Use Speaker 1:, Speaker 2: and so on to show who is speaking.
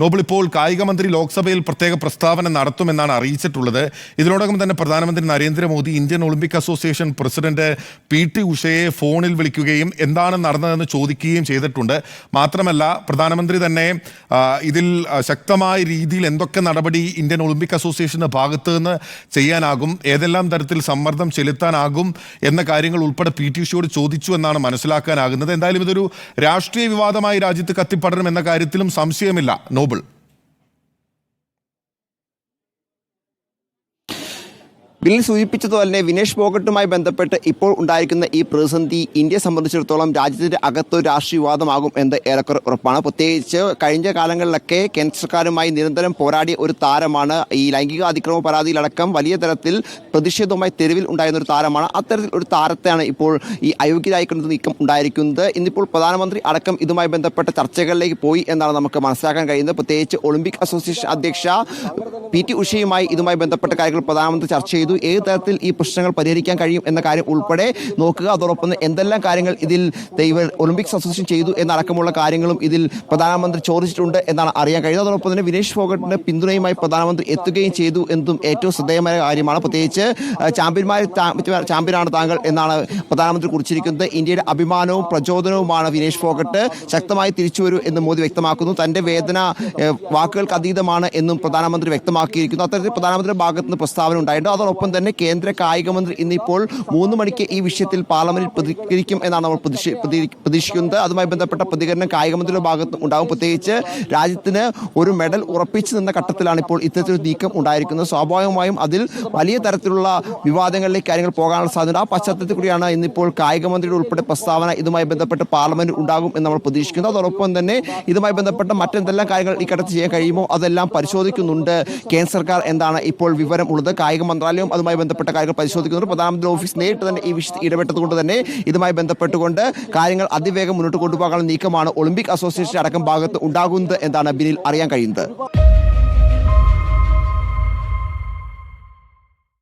Speaker 1: നോബിൾ ഇപ്പോൾ കായിക മന്ത്രി ലോക്സഭയിൽ പ്രത്യേക പ്രസ്താവന നടത്തുമെന്നാണ് അറിയിച്ചിട്ടുള്ളത്. ഇതിനോടകം തന്നെ പ്രധാനമന്ത്രി Narendra Modi Indian Olympic association president P T ഉഷയെ ഫോണിൽ വിളിക്കുകയും എന്താണ് നടന്നതെന്ന് ചോദിക്കുകയും ചെയ്തിട്ടുണ്ട്. മാത്രമല്ല പ്രധാനമന്ത്രി തന്നെ ഇതിൽ ശക്തമായ രീതിയിൽ എന്തൊക്കെ നടപടി ഇന്ത്യൻ ഒളിമ്പിക് അസോസിയേഷന്റെ ഭാഗത്ത് നിന്ന് ചെയ്യാനാകും ഏതെല്ലാം തരത്തിൽ സമ്മർദ്ദം ചെലുത്താനാകും എന്ന കാര്യങ്ങൾ ഉൾപ്പെടെ പി ടി ഉഷയോട് ചോദിച്ചു എന്നാണ് മനസ്സിലാക്കാനാകുന്നത്. എന്തായാലും ഇതൊരു രാഷ്ട്രീയ വിവാദമായി രാജ്യത്ത് കത്തിപ്പടരും എന്ന കാര്യത്തിലും സംശയമില്ല. നോബിൾ
Speaker 2: ബില്ലിൽ സൂചിപ്പിച്ചതുപോലെ വിനേഷ് ഫോഗട്ടുമായി ബന്ധപ്പെട്ട് ഇപ്പോൾ ഉണ്ടായിരിക്കുന്ന ഈ പ്രതിസന്ധി ഇന്ത്യയെ സംബന്ധിച്ചിടത്തോളം രാജ്യത്തിന്റെ അകത്തൊരു രാഷ്ട്രീയ വിവാദമാകും എന്ന് ഏറെക്കുറെ ഉറപ്പാണ്. പ്രത്യേകിച്ച് കഴിഞ്ഞ കാലങ്ങളിലൊക്കെ കേന്ദ്ര സർക്കാരുമായി നിരന്തരം പോരാടിയ ഒരു താരമാണ് ഈ ലൈംഗിക അതിക്രമ പരാതിയിലടക്കം വലിയ തരത്തിൽ പ്രതിഷേധവുമായി തെരുവിൽ ഉണ്ടായിരുന്ന ഒരു താരമാണ്. അത്തരത്തിൽ ഒരു താരത്തെയാണ് ഇപ്പോൾ ഈ അയോഗ്യരായിക്കൊണ്ട് നീക്കം ഉണ്ടായിരിക്കുന്നത്. ഇന്നിപ്പോൾ പ്രധാനമന്ത്രി അടക്കം ഇതുമായി ബന്ധപ്പെട്ട ചർച്ചകളിലേക്ക് പോയി എന്നാണ് നമുക്ക് മനസ്സിലാക്കാൻ കഴിയുന്നത്. പ്രത്യേകിച്ച് ഒളിമ്പിക് അസോസിയേഷൻ അധ്യക്ഷ പി ടി ഉഷയുമായി ഇതുമായി ബന്ധപ്പെട്ട കാര്യങ്ങൾ പ്രധാനമന്ത്രി ചർച്ച ചെയ്തു. ഏത് തരത്തിൽ ഈ പ്രശ്നങ്ങൾ പരിഹരിക്കാൻ കഴിയും എന്ന കാര്യം ഉൾപ്പെടെ നോക്കുക. അതോടൊപ്പം എന്തെല്ലാം കാര്യങ്ങൾ ഇതിൽ ഇവർ ഒളിമ്പിക്സ് അസോസിയേഷൻ ചെയ്തു എന്നടക്കമുള്ള കാര്യങ്ങളും ഇതിൽ പ്രധാനമന്ത്രി ചോദിച്ചിട്ടുണ്ട് എന്നാണ് അറിയാൻ കഴിയുന്നത്. അതോടൊപ്പം തന്നെ വിനേഷ് ഫോഗട്ടിന്റെ പിന്തുണയുമായി പ്രധാനമന്ത്രി എത്തുകയും ചെയ്തു എന്നും ഏറ്റവും ശ്രദ്ധേയമായ കാര്യമാണ്. പ്രത്യേകിച്ച് ചാമ്പ്യന്മാർ ചാമ്പ്യനാണ് താങ്കൾ എന്നാണ് പ്രധാനമന്ത്രി കുറിച്ചിരിക്കുന്നത്. ഇന്ത്യയുടെ അഭിമാനവും പ്രചോദനവുമാണ് വിനേഷ് ഫോഗട്ട്. ശക്തമായി തിരിച്ചുവരൂ എന്ന് മോദി വ്യക്തമാക്കുന്നു. തന്റെ വേദന വാക്കുകൾക്ക് അതീതമാണ് എന്നും പ്രധാനമന്ത്രി വ്യക്തമാക്കിയിരിക്കുന്നു. അത്തരത്തിൽ പ്രധാനമന്ത്രിയുടെ ഭാഗത്ത് നിന്ന് പ്രസ്താവന ഉണ്ടായിട്ടുണ്ട്. അതോടൊപ്പം തന്നെ കേന്ദ്ര കായിക മന്ത്രി ഇന്നിപ്പോൾ മൂന്ന് മണിക്ക് ഈ വിഷയത്തിൽ പാർലമെന്റിൽ പ്രതികരിക്കും എന്നാണ് നമ്മൾ പ്രതീക്ഷ- പ്രതീക്ഷിക്കുന്നത്. അതുമായി ബന്ധപ്പെട്ട പ്രതികരണം കായിക മന്ത്രിയുടെ ഭാഗത്ത് ഉണ്ടാകും. പ്രത്യേകിച്ച് രാജ്യത്തിന് ഒരു മെഡൽ ഉറപ്പിച്ചു നിന്ന ഘട്ടത്തിലാണ് ഇപ്പോൾ ഇത്തരത്തിലൊരു നീക്കം ഉണ്ടായിരിക്കുന്നത്. സ്വാഭാവികമായും അതിൽ വലിയ തരത്തിലുള്ള വിവാദങ്ങളിലേക്ക് കാര്യങ്ങൾ പോകാനുള്ള സാധ്യത ആ പശ്ചാത്തലത്തിൽ കൂടിയാണ് ഇന്നിപ്പോൾ കായിക മന്ത്രിയുടെ ഉൾപ്പെടെ പ്രസ്താവന ഇതുമായി ബന്ധപ്പെട്ട് പാർലമെന്റ് ഉണ്ടാകും എന്ന് നമ്മൾ പ്രതീക്ഷിക്കുന്നു. അതോടൊപ്പം തന്നെ ഇതുമായി ബന്ധപ്പെട്ട മറ്റെന്തെല്ലാം കാര്യങ്ങൾ ഈ ഘട്ടത്തിൽ ചെയ്യാൻ കഴിയുമോ അതെല്ലാം പരിശോധിക്കുന്നുണ്ട്. കേന്ദ്ര സർക്കാർ എന്താണ് ഇപ്പോൾ വിവരം ഉള്ളത്? കായിക മന്ത്രാലയവും അതുമായി ബന്ധപ്പെട്ട കാര്യങ്ങൾ പരിശോധിക്കുന്നുണ്ട്. പ്രധാനമന്ത്രി ഓഫീസ് നേരിട്ട് തന്നെ ഈ വിഷയത്തിൽ ഇടപെട്ടതുകൊണ്ട് തന്നെ ഇതുമായി ബന്ധപ്പെട്ടുകൊണ്ട് കാര്യങ്ങൾ അതിവേഗം മുന്നോട്ട് കൊണ്ടുപോകാനുള്ള നീക്കമാണ് ഒളിമ്പിക് അസോസിയേഷൻ അടക്കം ഭാഗത്ത് ഉണ്ടാകുന്നത് എന്നാണ് ബിനിൽ അറിയാൻ കഴിയുന്നത്.